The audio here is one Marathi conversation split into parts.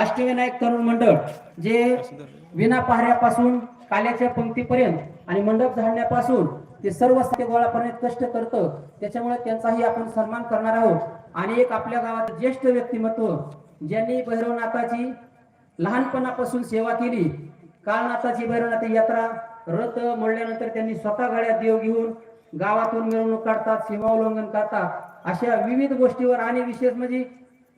अष्टविनायक तरुण मंडळ जे विना पहाऱ्यापासून काल्याच्या पंक्तीपर्यंत आणि मंडप झाडण्यापासून ते सर्व साहित्य गोळापर्यंत कष्ट करतं त्याच्यामुळे त्यांचाही आपण सन्मान करणार आहोत. आणि एक आपल्या गावात ज्येष्ठ व्यक्तिमत्व ज्यांनी भैरवनाथाची लहानपणापासून सेवा केली कालनाथाची भैरवनाथ यात्रा रथ मोडल्यानंतर त्यांनी स्वतः गाड्या देव घेऊन गावातून मिरवणूक काढतात सीमाोल्लंघन करतात. अशा विविध गोष्टीवर आणि विशेष म्हणजे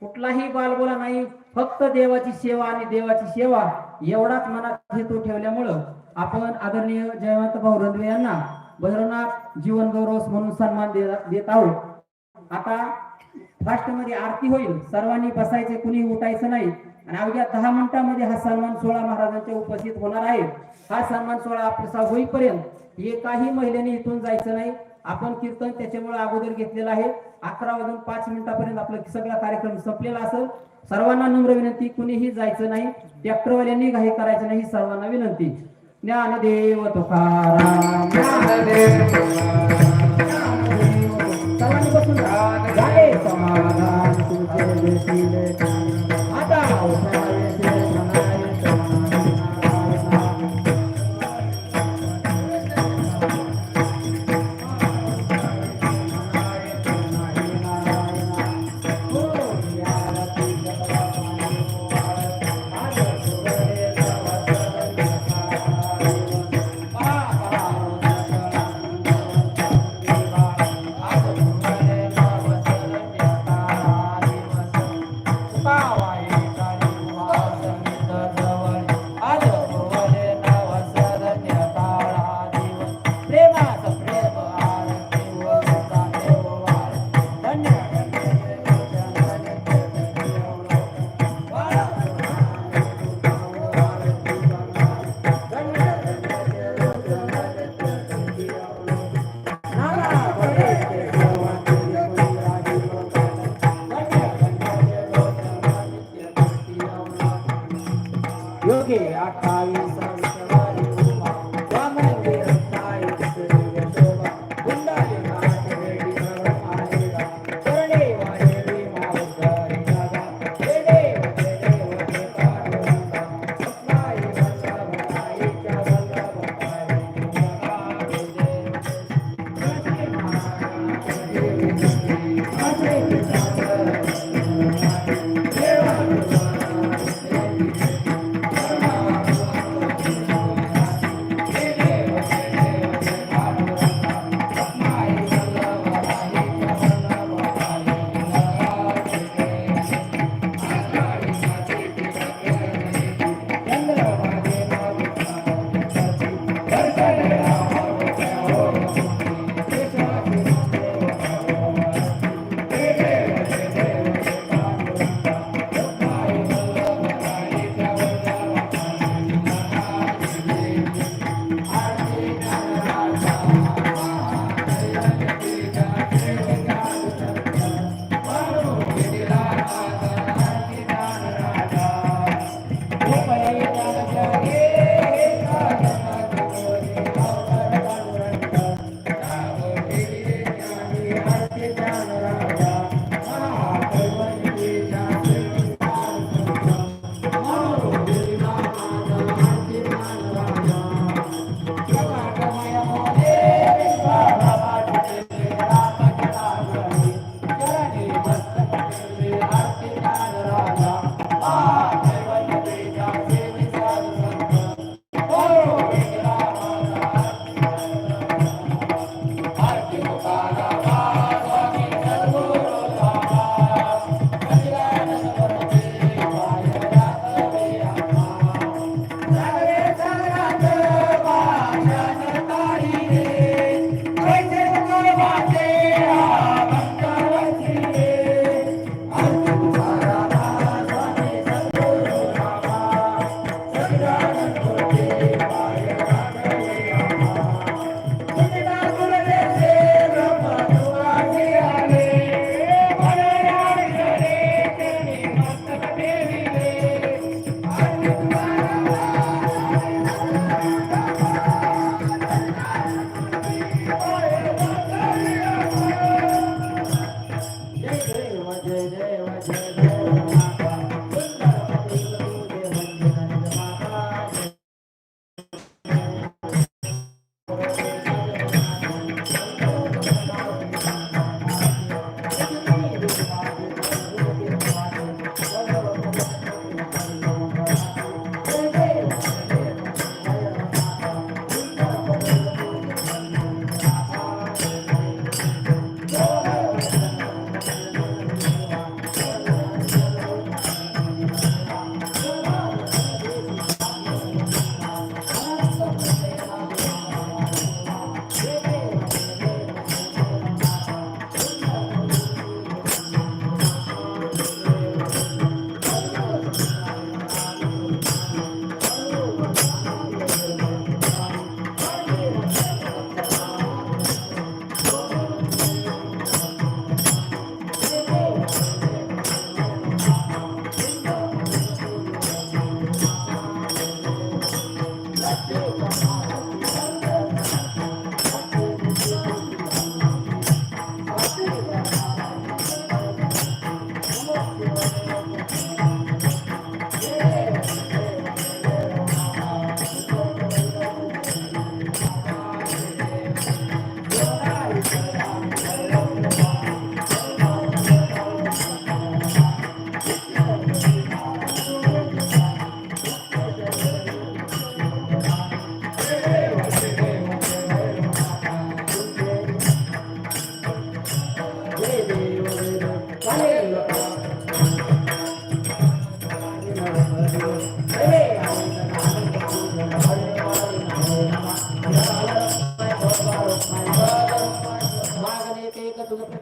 कुठलाही बालबोला नाही फक्त देवाची सेवा आणि देवाची सेवा एवढाच मनात हेतू ठेवल्यामुळं आपण आदरणीय जयवंत भाऊ रंधवे यांना भैरवनाथ जीवन गौरव म्हणून सन्मान देत आहोत. आता फास्टमध्ये आरती होईल. सर्वांनी बसायचे कुणी उठायचं नाही. आणि अवघ्या दहा मिनिटांमध्ये हा सन्मान सोहळा महाराजांच्या उपस्थित होणार आहे. हा सन्मान सोहळा आपला होईपर्यंत एकाही महिलेने इथून जायचं नाही. आपण कीर्तन त्याच्यामुळे अगोदर घेतलेलं आहे. अकरा वाजून पाच मिनिटापर्यंत आपला सगळा कार्यक्रम संपलेला असेल. सर्वांना नम्र विनंती कुणीही जायचं नाही. ट्रॅक्टरवाल्यांनी घाई करायचं नाही सर्वांना विनंती. ज्ञानदेव तुकाराम. सर्वांनी बसून झाले समाधान. तुझे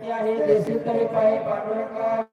एक तुझं आहे. देशील तरी पाय पांडुरंगा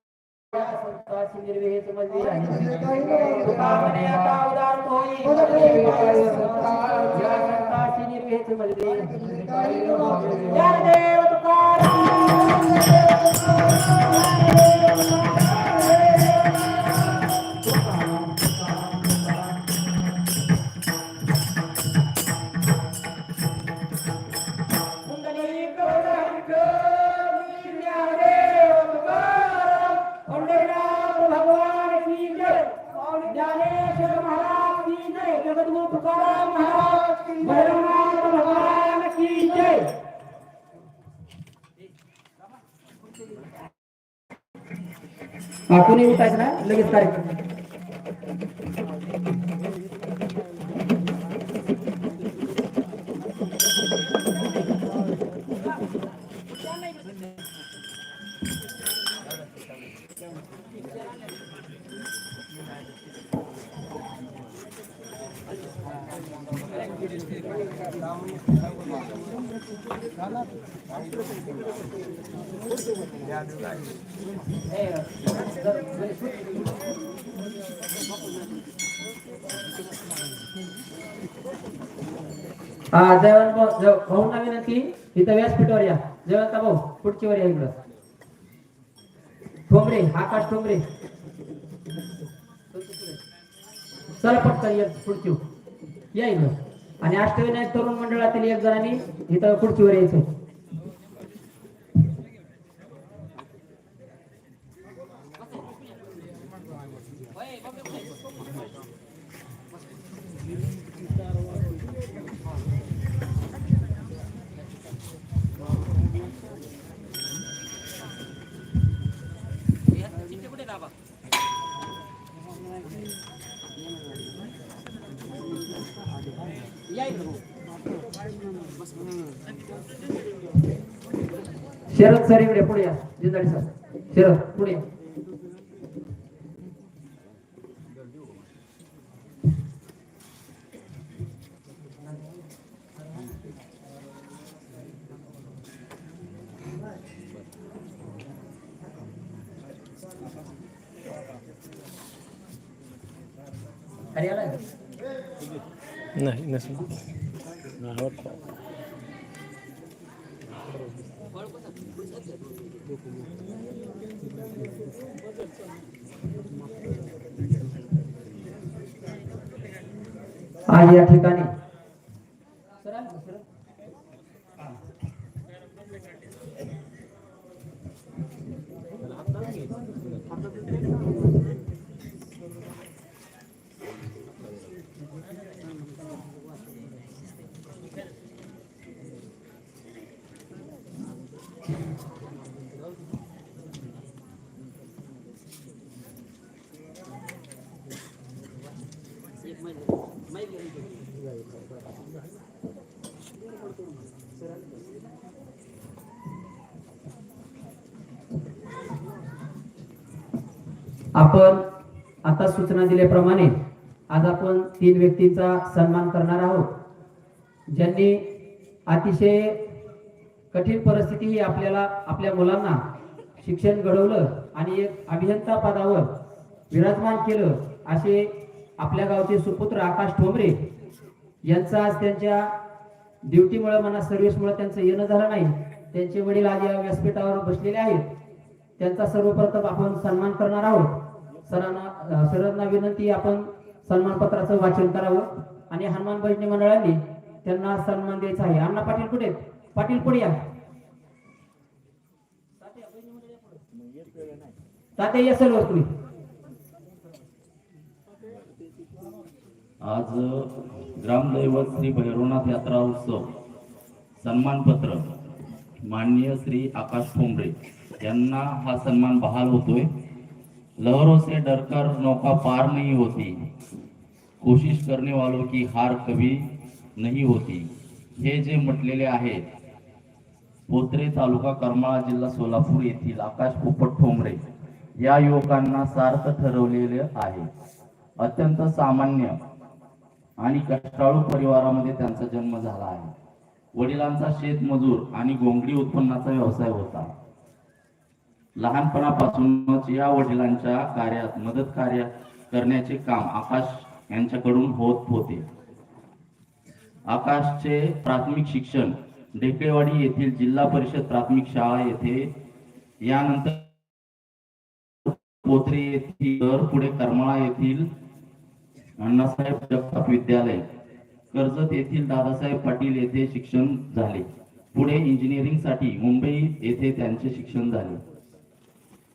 आपण उठायचं ना लगेच कार्यक्रम. हा जयवंत भाऊ जय- भाऊंना विनंती इथं व्यासपीठावर या. जयवंत भाऊ पुढची वर या इकडं. ठोंबरे आकाश ठोंबरे. चला पटकन या पुढची या इकडं. आणि अष्टविनायक तरुण मंडळातील एक जणांनी इथं खुर्चीवर यायचं. शरद सर इकडे पुढे या. जिंदाडी सर. शरद पुढे या. नाही नसेल. आज या ठिकाणी Thank you. आपण आता सूचना दिल्याप्रमाणे आज आपण तीन व्यक्तींचा सन्मान करणार आहोत. ज्यांनी अतिशय कठीण परिस्थिती आपल्याला आपल्या मुलांना शिक्षण घडवलं आणि एक अभियंता पदावर विराजमान केलं असे आपल्या गावचे सुपुत्र आकाश ठोंबरे यांचा आज त्यांच्या ड्युटीमुळे म्हणा सर्व्हिसमुळे त्यांचं येणं झालं नाही. त्यांचे वडील आज या व्यासपीठावर बसलेले आहेत. त्यांचा सर्वप्रथम आपण सन्मान करणार आहोत. सरांना सरांना विनंती आपण सन्मानपत्राचं वाचन करावं. आणि हनुमान भजनी मंडळाने त्यांना सन्मान द्यायचा आहे. अण्णा पाटील कुठे पाटील पुढे या. तात्या या सर्व तुम्ही. आज ग्रामदैवत श्री भैरवनाथ यात्रा उत्सव. सन्मानपत्र. माननीय श्री आकाश ठोंबरे. यांना हा सन्मान बहाल होतोय. लहरों से डरकर नौका पार नहीं होती। कोशिश करने वालों की हार कभी नहीं होती। हे जे म्हटलेले आहेत पोत्रे तालुका करमाळा जिल्हा सोलापूर येथील आकाश पोपट ठोंबरे या युवकांना सार्थ ठरवलेले आहे. अत्यंत सामान्य आणि कष्टाळू परिवारामध्ये त्यांचा जन्म झाला आहे. वडिलांचा शेतमजूर आणि गोंगडी उत्पन्नाचा व्यवसाय होता. लहानपणापासूनच या वडिलांच्या कार्यात मदत कार्य करण्याचे काम आकाश यांच्याकडून होत होते. आकाशचे प्राथमिक शिक्षण ढेकळेवाडी येथील जिल्हा परिषद प्राथमिक शाळा येथे यानंतर पोथरे येथील तर पुढे करमाळा येथील अण्णासाहेब जगताप विद्यालय कर्जत येथील दादासाहेब पाटील येथे शिक्षण झाले. पुढे इंजिनिअरिंगसाठी मुंबई येथे त्यांचे शिक्षण झाले.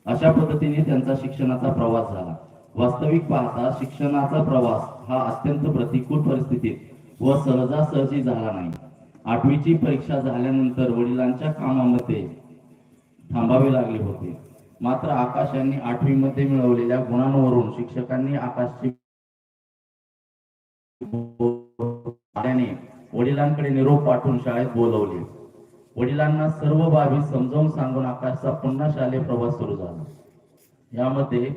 अशा पद्धतीने त्यांचा शिक्षणाचा प्रवास झाला. वास्तविक पाहता शिक्षणाचा प्रवास हा अत्यंत प्रतिकूल परिस्थितीत व सहजासहजी झाला नाही. आठवीची परीक्षा झाल्यानंतर वडिलांच्या कामामध्ये थांबावे लागले होते. मात्र आकाश यांनी आठवी मध्ये मिळवलेल्या गुणांवरून शिक्षकांनी आकाशची वडिलांकडे निरोप पाठवून शाळेत बोलवले. वडिलांना सर्व बाबी समजावून सांगून आकाशचा पुन्हा शालेय प्रवास सुरू झाला. यामध्ये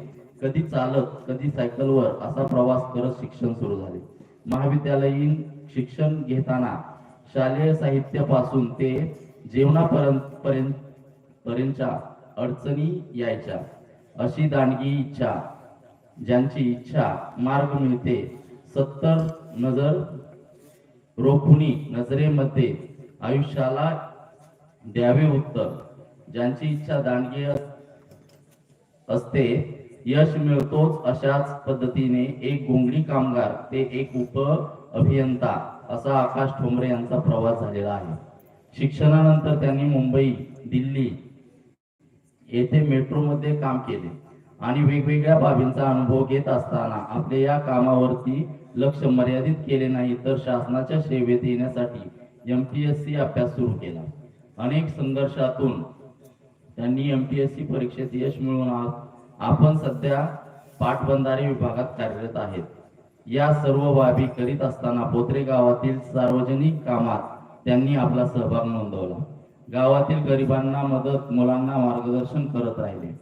कधी चालत कधी सायकलवर असा प्रवास करत शिक्षण सुरू झाले. महाविद्यालयीन शिक्षण घेताना शालेय साहित्यापासून ते जेवणापर्यंत पर्यंत पर्यंतच्या अडचणी यायच्या. अशी दानगी इच्छा ज्यांची इच्छा मार्ग मिळते सत्तर नजर रोखुनी नजरेमध्ये आयुष्याला द्यावे उत्तर ज्यांची इच्छा दांडगी असते यश मिळतोच अशाच पद्धतीने एक गोंगडी कामगार ते एक उप अभियंता असा आकाश ठोंबरे यांचा प्रवास झालेला आहे. शिक्षणानंतर त्यांनी मुंबई दिल्ली येथे मेट्रोमध्ये काम केले आणि वेगवेगळ्या बाबींचा अनुभव घेत असताना आपले या कामावरती लक्ष मर्यादित केले नाही तर शासनाच्या सेवेत येण्यासाठी एम पी एस सी अभ्यास सुरू केला. अनेक संघर्षातून त्यांनी एम पी एस सी परीक्षेत यश मिळवून आपण सध्या पाटबंधारे विभागात कार्यरत आहेत. या सर्व बाबी करीत असताना पोत्रे गावातील सार्वजनिक कामात त्यांनी आपला सहभाग नोंदवला. गावातील गरिबांना मदत मुलांना मार्गदर्शन करत राहिले.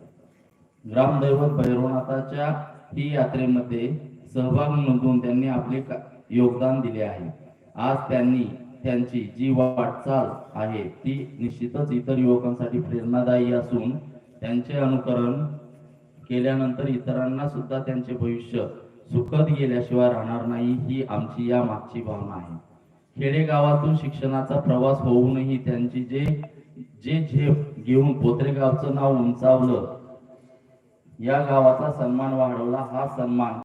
ग्रामदैवत भैरवनाथाच्या ही यात्रेमध्ये सहभाग नोंदवून त्यांनी आपले का- योगदान दिले आहे. आज त्यांनी त्यांची जी वाटचाल आहे ती निश्चितच इतर युवकांसाठी प्रेरणादायी असून त्यांचे अनुकरण केल्यानंतर इतरांना सुद्धा त्यांचे भविष्य सुखद गेल्याशिवाय राहणार नाही ही आमची या मागची भावना आहे. खेडेगावातून शिक्षणाचा प्रवास होऊनही त्यांची जे जे झेप घेऊन पोत्रेगावचं नाव उंचावलं या गावाचा सन्मान वाढवला हा सन्मान